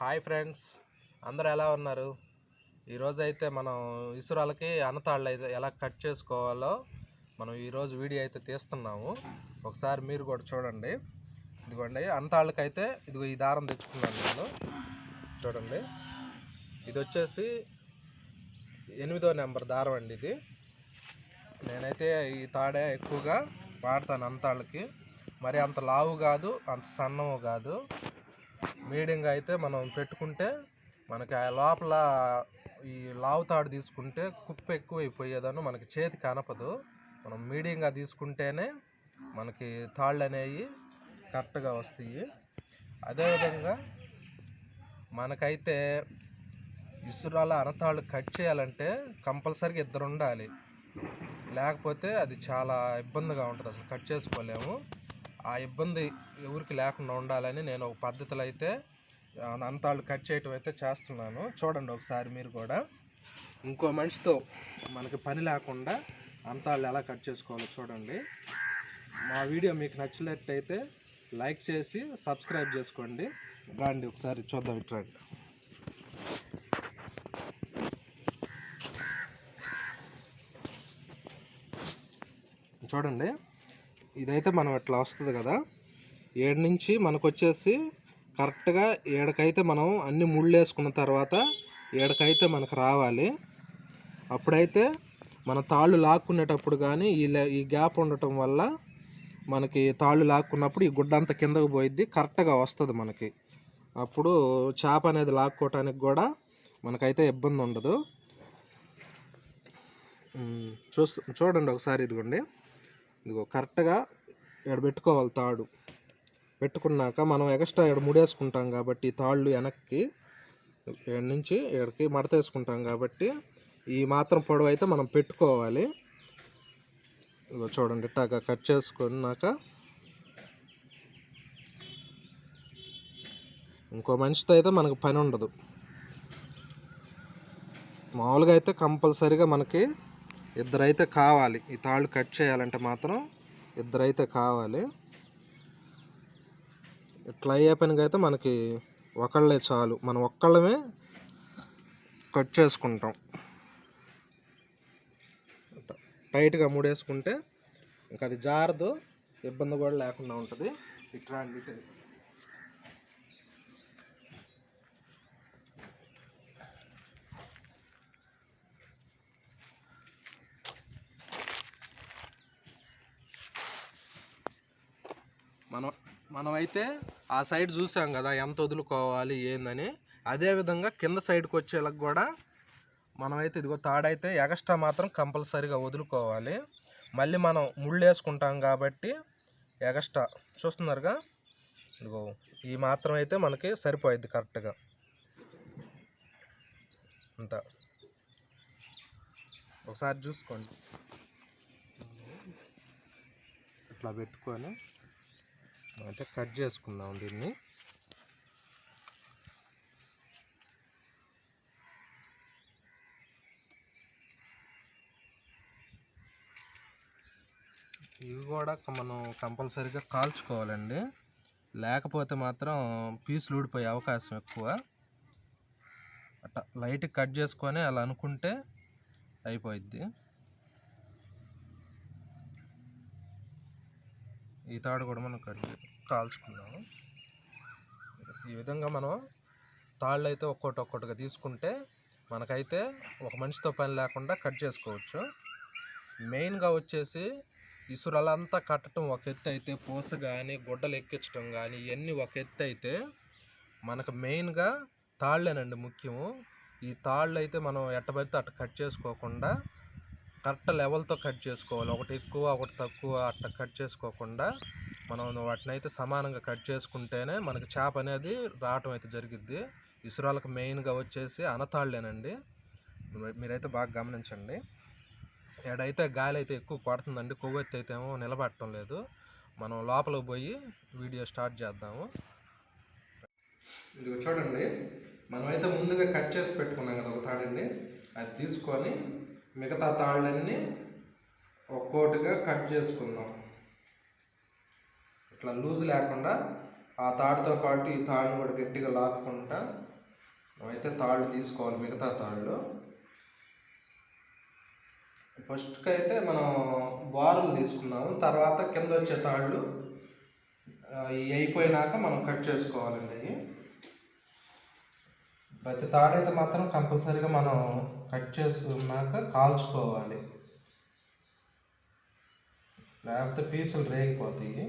Hi friends. అందరు ఎలా ఉన్నారు? ఈరోజు అయితే మనం ఇసురాలకి అనతాళ్ళు అయితే ఎలా కట్ చేసుకోవాలో మనం ఈరోజు వీడియో అయితే తీస్తున్నాము. ఒకసారి మీరు కూడా చూడండి. ఇదిగోండి అనతాళ్ళకైతే ఇదిగో ఈ దారం తెచ్చుకున్నాను నేను. చూడండి. ఇది వచ్చేసి ఎనిమిదో నెంబర్ దారం అండి ఇది. నేనైతే ఈ తాడే ఎక్కువగా వాడతాను అంతాళ్ళకి మరి అంత లావు కాదు అంత సన్నము కాదు. మీడియంగా అయితే మనం పెట్టుకుంటే మనకి ఆ లోపల ఈ లావు తాడు తీసుకుంటే కుప్ప ఎక్కువైపోయేదాన్ని మనకి చేతి కనపదు. మనం మీడియంగా తీసుకుంటేనే మనకి తాళ్ళు అనేవి కరెక్ట్గా వస్తాయి. అదేవిధంగా మనకైతే ఇసురాల అనతాళ్ళు కట్ చేయాలంటే కంపల్సరీగా ఇద్దరు ఉండాలి. లేకపోతే అది చాలా ఇబ్బందిగా ఉంటుంది అసలు కట్ చేసుకోలేము. ఆ ఇబ్బంది ఎవరికి లేకుండా ఉండాలని నేను ఒక పద్ధతిలో అయితే అంతాళ్ళు కట్ చేయటం అయితే చేస్తున్నాను. చూడండి ఒకసారి మీరు కూడా. ఇంకో మనిషితో మనకి పని లేకుండా అంతాళ్ళు ఎలా కట్ చేసుకోవాలో చూడండి. మా వీడియో మీకు నచ్చినట్టయితే లైక్ చేసి సబ్స్క్రైబ్ చేసుకోండి. రండి ఒకసారి చూద్దాం ఇట్రండి చూడండి. ఇదైతే మనం ఇట్లా వస్తుంది కదా. ఏడు నుంచి మనకు వచ్చేసి కరెక్ట్గా ఏడకైతే మనం అన్ని ముళ్ళు వేసుకున్న తర్వాత ఏడకైతే మనకు రావాలి. అప్పుడైతే మన తాళ్ళు లాక్కునేటప్పుడు కానీ ఈ ఈ గ్యాప్ ఉండటం వల్ల మనకి తాళ్ళు లాక్కున్నప్పుడు ఈ గుడ్డ అంతా కిందకు పోయిద్ది కరెక్ట్గా వస్తుంది మనకి. అప్పుడు చేప అనేది లాక్కోవటానికి కూడా మనకైతే ఇబ్బంది ఉండదు చూస్ చూడండి ఒకసారి ఇదిగోండి. ఇదిగో కరెక్ట్గా ఇక్కడ పెట్టుకోవాలి తాడు. పెట్టుకున్నాక మనం ఎక్స్ట్రా ఇక్కడ ముడేసుకుంటాం కాబట్టి తాళ్ళు వెనక్కి ఇక్కడ నుంచి ఇక్కడికి మడతేసుకుంటాం కాబట్టి ఈ మాత్రం పొడవు అయితే మనం పెట్టుకోవాలి. ఇదిగో చూడండి ఇట్టాక కట్ చేసుకున్నాక ఇంకో మనిషితో అయితే మనకు పని ఉండదు. మామూలుగా అయితే కంపల్సరీగా మనకి ఇద్దరైతే కావాలి. ఈ తాళ్ళు కట్ చేయాలంటే మాత్రం ఇద్దరైతే కావాలి. ఇట్లా అయ్యే పనికి అయితే మనకి ఒకళ్ళే చాలు. మనం ఒక్కళ్ళమే కట్ చేసుకుంటాం. టైట్గా ముడేసుకుంటే ఇంకా అది జారదు ఇబ్బంది కూడా లేకుండా ఉంటుంది. ఇట్లా మనం మనమైతే ఆ సైడ్ చూసాం కదా ఎంత వదులుకోవాలి ఏందని. అదే విధంగా కింద సైడ్కి వచ్చేలకు కూడా మనమైతే ఇదిగో తాడైతే ఎక్స్ట్రా మాత్రం కంపల్సరీగా వదులుకోవాలి. మళ్ళీ మనం ముళ్ళు వేసుకుంటాం కాబట్టి ఎక్స్ట్రా. చూస్తున్నారుగా? ఇదిగో ఈ మాత్రం అయితే మనకి సరిపోయిద్ది కరెక్ట్గా. అంత. ఒకసారి చూసుకోండి. ఇట్లా పెట్టుకొని అయితే కట్ చేసుకుందాం దీన్ని. ఇవి కూడా మనం కంపల్సరీగా కాల్చుకోవాలండి. లేకపోతే మాత్రం పీసులు ఊడిపోయే అవకాశం ఎక్కువ. అట్లా లైట్ కట్ చేసుకొని అలా అనుకుంటే అయిపోయిద్ది. ఈ తాడు కూడా మనం కట్ చేయాలి కాల్చుకున్నాము ఈ విధంగా మనం తాళ్ళు అయితే ఒక్కొక్కటి ఒక్కొక్కటిగా తీసుకుంటే మనకైతే ఒక మనిషితో పని లేకుండా కట్ చేసుకోవచ్చు. మెయిన్గా వచ్చేసి ఇసురలంతా కట్టడం ఒక ఎత్తు అయితే పూస కానీ గుడ్డలు ఎక్కించడం కానీ ఇవన్నీ ఒక ఎత్తు అయితే మనకు మెయిన్గా తాళ్ళేనండి ముఖ్యము. ఈ తాళ్ళు అయితే మనం ఎట్టబడితే అట్ట కట్ చేసుకోకుండా కరెక్ట్ లెవెల్తో కట్ చేసుకోవాలి. ఒకటి ఎక్కువ ఒకటి తక్కువ అట్ట కట్ చేసుకోకుండా మనం వాటిని అయితే సమానంగా కట్ చేసుకుంటేనే మనకి చేప అనేది రావటం అయితే జరిగిద్ది. ఇసురాలకు మెయిన్గా వచ్చేసి అనతాళ్ళేనండి. మీరైతే బాగా గమనించండి. ఎడైతే గాలి అయితే ఎక్కువ పడుతుందండి కొవ్వెత్తి అయితే ఏమో నిలబడటం లేదు. మనం లోపలికి పోయి వీడియో స్టార్ట్ చేద్దాము. ఇది చూడండి మనమైతే ముందుగా కట్ చేసి పెట్టుకున్నాం కదా ఒక తాడండి. అది తీసుకొని మిగతా తాళ్ళన్నీ ఒక్కోటిగా కట్ చేసుకుందాం. ఇట్లా లూజ్ లేకుండా ఆ తాడుతో పాటు ఈ తాడును కూడా గట్టిగా లాక్కుంటా అయితే తాళ్ళు తీసుకోవాలి మిగతా తాళ్ళు. ఫస్ట్కి అయితే మనం బారులు తీసుకున్నాము తర్వాత కింద వచ్చే తాళ్ళు ఇవి అయిపోయినాక మనం కట్ చేసుకోవాలండి అవి. ప్రతి తాడు అయితే మాత్రం కంపల్సరీగా మనం కట్ చేసుకున్నాక కాల్చుకోవాలి. లేకపోతే పీసులు రేగిపోతాయి.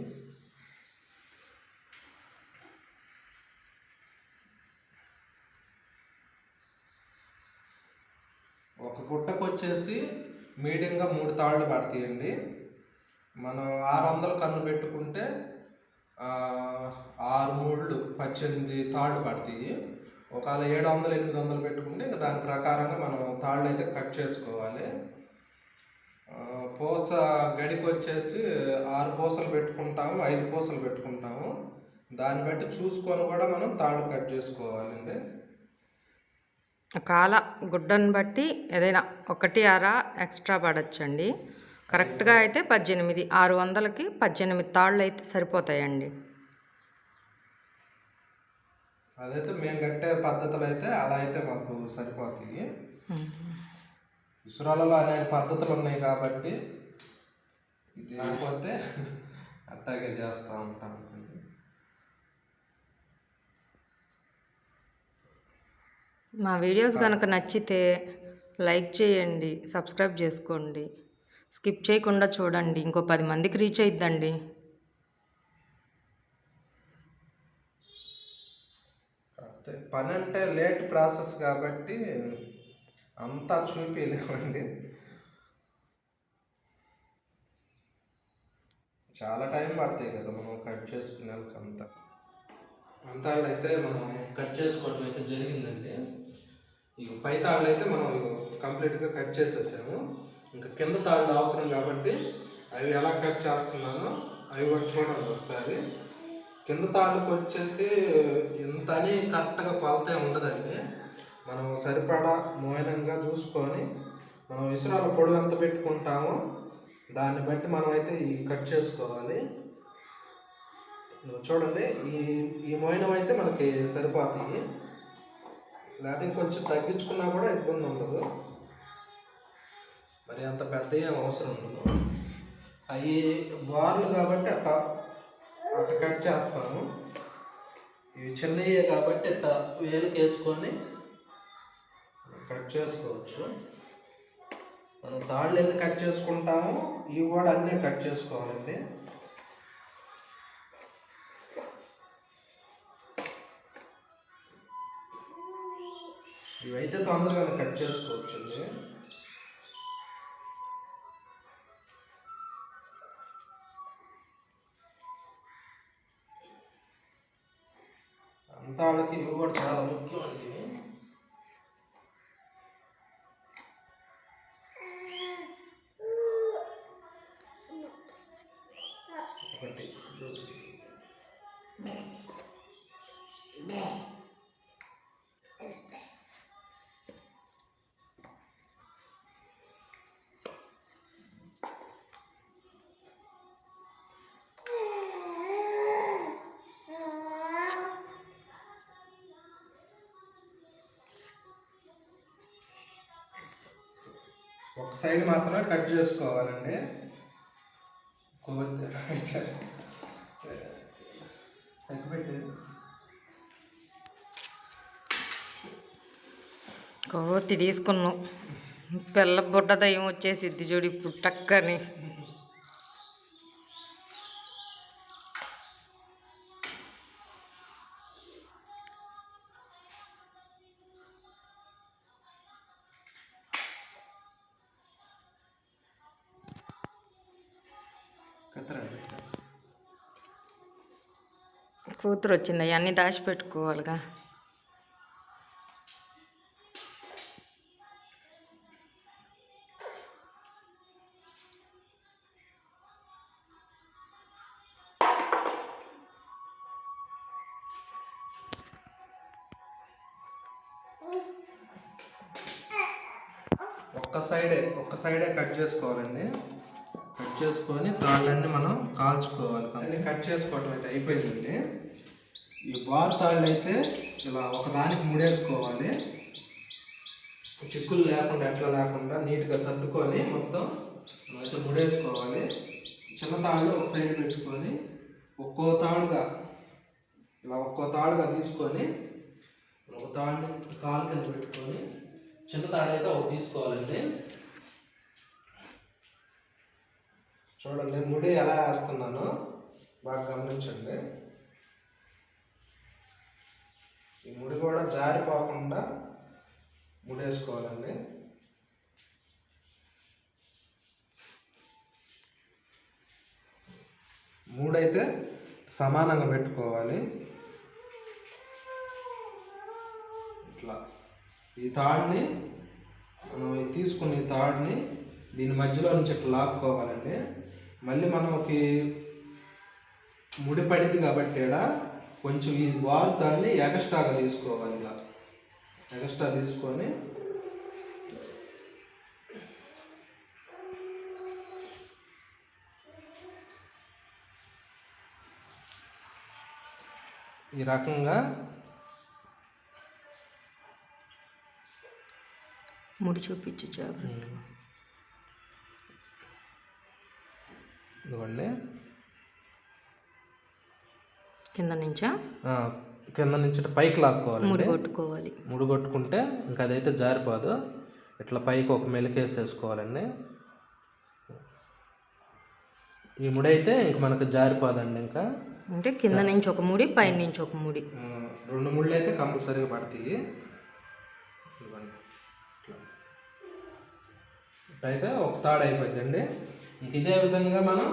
ఒక గుట్టకు వచ్చేసి మీడియంగా మూడు తాళ్ళు పడతాయండి. మనం ఆరు వందలు కన్ను పెట్టుకుంటే ఆరు మూళ్ళు పద్దెనిమిది తాళ్ళు పడతాయి. ఒకవేళ ఏడు వందలు ఎనిమిది వందలు పెట్టుకుంటే ఇంకా దాని ప్రకారంగా మనం తాళ్ళు అయితే కట్ చేసుకోవాలి. పూస గడికి వచ్చేసి ఆరు పూసలు పెట్టుకుంటాము ఐదు పూసలు పెట్టుకుంటాము. దాన్ని బట్టి చూసుకొని కూడా మనం తాళ్ళు కట్ చేసుకోవాలండి. కాల గుడ్డను బట్టి ఏదైనా ఒకటి అర ఎక్స్ట్రా పడచ్చండి. కరెక్ట్గా అయితే పద్దెనిమిది ఆరు వందలకి పద్దెనిమిది తాళ్ళు అయితే సరిపోతాయండి. అదైతే మేము కట్టే పద్ధతులు అయితే అలా అయితే మాకు సరిపోతాయి. ఇసురాలలో అనేక పద్ధతులు ఉన్నాయి కాబట్టి ఇది లేకపోతే అట్టాగే చేస్తూ ఉంటాం. మా వీడియోస్ కనుక నచ్చితే లైక్ చేయండి సబ్స్క్రైబ్ చేసుకోండి. స్కిప్ చేయకుండా చూడండి ఇంకో పది మందికి రీచ్ అయిద్దండి. పని అంటే లేట్ ప్రాసెస్ కాబట్టి అంతా చూపించలేమండి చాలా టైం పడతాయి కదా మనం కట్ చేసుకునే అంతా అంతా అయితే మనం కట్ చేసుకోవడం అయితే జరిగిందండి. ఇక పై తాళ్ళు అయితే మనం కంప్లీట్గా కట్ చేసేసాము. ఇంకా కింద తాళ్ళు అవసరం కాబట్టి అవి ఎలా కట్ చేస్తున్నానో అవి కూడా చూడండి ఒకసారి. కింద తాళ్ళకు వచ్చేసి ఇంత అని కరెక్ట్గా కొలతే ఉండదండి. మనం సరిపడా మోయనంగా చూసుకొని మనం ఇసురాల పొడవు ఎంత పెట్టుకుంటామో దాన్ని బట్టి మనం అయితే ఈ కట్ చేసుకోవాలి. చూడండి ఈ ఈ మోయినం అయితే మనకి సరిపోతాయి. లేకపోతే ఇంకొంచెం తగ్గించుకున్నా కూడా ఇబ్బంది ఉండదు. మరి అంత పెద్ద ఏం అవసరం ఉండదు. అవి బార్లు కాబట్టి అట్ట అట్ట కట్ చేస్తాము. ఇవి చిన్నయ్యే కాబట్టి అట్ట వేలుకి వేసుకొని కట్ చేసుకోవచ్చు. మనం తాళ్ళు ఎన్ని కట్ చేసుకుంటామో ఇవి కూడా అన్నీ కట్ చేసుకోవాలండి. ఇవైతే తొందరగానే కట్ చేసుకోవచ్చండి. అంతా వాళ్ళకి ఇవి కూడా చాలా ముఖ్యం అండి. ఒకటి సైడ్ మాత్రమే కట్ చేసుకోవాలండి. కొవ్వొత్తి తగ్గిపెట్టేది కొవ్వొత్తి తీసుకున్నాం. పిల్ల బుడ్డ దయ్యం వచ్చేసిద్ది చూడు ఇప్పుడు టక్కని. కూతురు వచ్చింది అవన్నీ దాచిపెట్టుకోవాలిగా. ఒక్క సైడే ఒక్క సైడే కట్ చేసుకోవాలండి. చేసుకొని తాళ్ళన్నీ మనం కాల్చుకోవాలి అన్నీ కట్ చేసుకోవటం అయితే అయిపోయిందండి. ఈ బార్ తాళ్ళు అయితే ఇలా ఒకదానికి ముడేసుకోవాలి. చిక్కులు లేకుండా ఎట్లా లేకుండా నీట్గా సర్దుకొని మొత్తం అయితే ముడేసుకోవాలి. చిన్న తాళ్ళు ఒక సైడ్ పెట్టుకొని ఒక్కో తాడుగా ఇలా ఒక్కో తాడుగా తీసుకొని ఒక తాడుని కాలు కింద పెట్టుకొని చిన్న తాడు అయితే ఒకటి తీసుకోవాలండి. చూడండి ముడి ఎలా వేస్తున్నానో బాగా గమనించండి. ఈ ముడి కూడా జారిపోకుండా ముడేసుకోవాలండి. మూడైతే సమానంగా పెట్టుకోవాలి. ఇట్లా. ఈ తాడుని మనం తీసుకున్న ఈ తాడుని దీని మధ్యలో నుంచి ఇట్లా లాక్కోవాలండి. మళ్ళీ మనకి ముడి పడింది కాబట్టి ఈడ కొంచెం ఈ వారు తాడుని ఎగస్ట్రాగా తీసుకోవాలి ఇలా. ఎగస్ట్రా తీసుకొని ఈ రకంగా ముడి చూపించు జాగ్రత్తగా. ఇదిగోండి. కింద నుంచా? కింద నుంచి పైకి లాక్కోవాలండి. ముడి కొట్టుకోవాలి ముడి కొట్టుకుంటే ఇంకా అదైతే జారిపోదు. ఇట్లా పైకి ఒక మెలికేసేసుకోవాలండి. ఈ ముడి అయితే ఇంక మనకు జారిపోదండి ఇంకా. అంటే కింద నుంచి ఒక ముడి పైన నుంచి ఒక ముడి. రెండు ముళ్ళు అయితే కంపల్సరీగా పడతాయి. ఇట్లయితే ఒక తాడు అయిపోద్దండి ఇంక ఇదే విధంగా మనం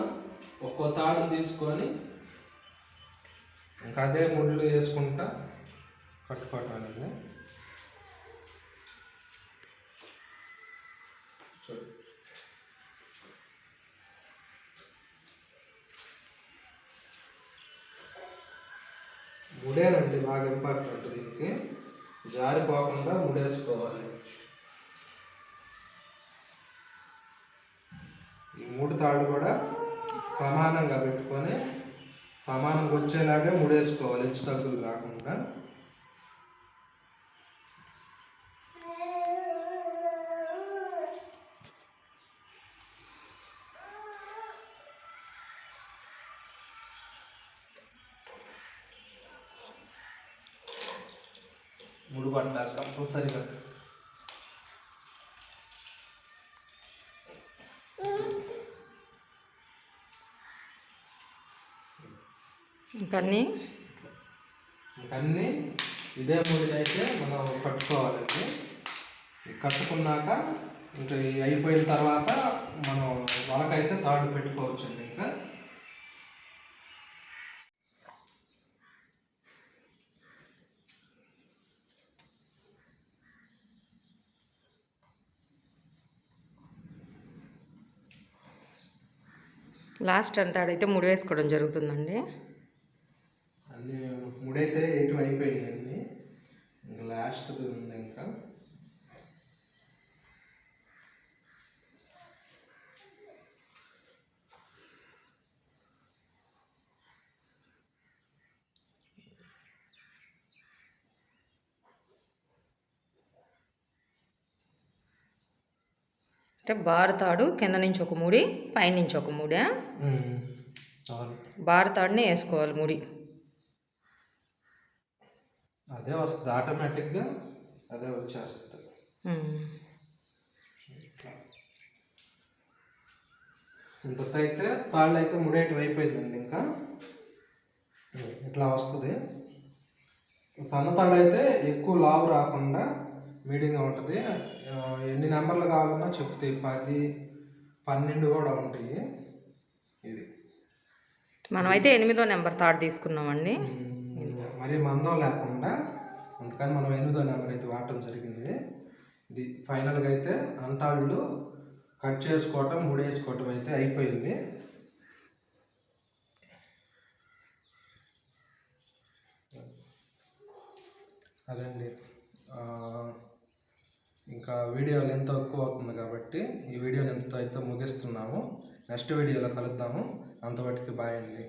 ఒక్కో తాడును తీసుకొని ఇంకా అదే ముళ్ళు వేసుకుంటా కట్టుకోవటానికి. చూడు ముడేనండి బాగా ఇంపార్టెంట్ దీనికి. జారిపోకుండా ముడేసుకోవాలి ఈ మూడు తాళ్ళు కూడా సమానంగా పెట్టుకొని సమానంగా వచ్చేలాగే ముడేసుకోవాలి హెచ్చు తగ్గులు రాకుండా. ముడి పట్టాలి కంపల్సరిగా ఇంకన్నీ? ఇంకన్నీ ఇదే ముడినైతే మనం కట్టుకోవాలండి కట్టుకున్నాక ఇంకా అయిపోయిన తర్వాత మనం వలకైతే తాడు పెట్టుకోవచ్చండి ఇంకా. లాస్ట్ అంతా ఆడైతే ముడి వేసుకోవడం జరుగుతుందండి. ముడైతే ఎటు అయిపోయినాయి అన్నీ? ఇంకా లాస్ట్ ఉంది ఇంకా. అంటే బారు తాడు కింద నుంచి ఒక ముడి పైన నుంచి ఒక ముడి ఉమ్, అవును. బారు తాడుని వేసుకోవాలి ముడి. అదే వస్తుంది ఆటోమేటిక్గా అదే వచ్చేస్తుంది. ఇంతతో అయితే తాళ్ళు అయితే ముడేటి అయిపోయిందండి ఇంకా. ఇట్లా వస్తుంది. సన్న తాడు అయితే ఎక్కువ లావు రాకుండా మీడియంగా ఉంటుంది. ఎన్ని నెంబర్లు కావాలన్నా చెప్తాయి పది పన్నెండు కూడా ఉంటాయి. ఇది. మనమైతే ఎనిమిదో నెంబర్ తాడు తీసుకున్నామండి. మరీ మందం లేకుండా అందుకని మనం ఎనిమిదో నెంబర్ అయితే వాడటం జరిగింది. ఇది ఫైనల్గా అయితే అంతాళ్ళు కట్ చేసుకోవటం ముడేసుకోవటం అయితే అయిపోయింది. అదండి. ఇంకా వీడియో లెంత్ ఎక్కువ అవుతుంది కాబట్టి ఈ వీడియోని ఎంత అయితే ముగిస్తున్నాము. నెక్స్ట్ వీడియోలో కలుద్దాము. అంతవరకు బాయ్ అండి.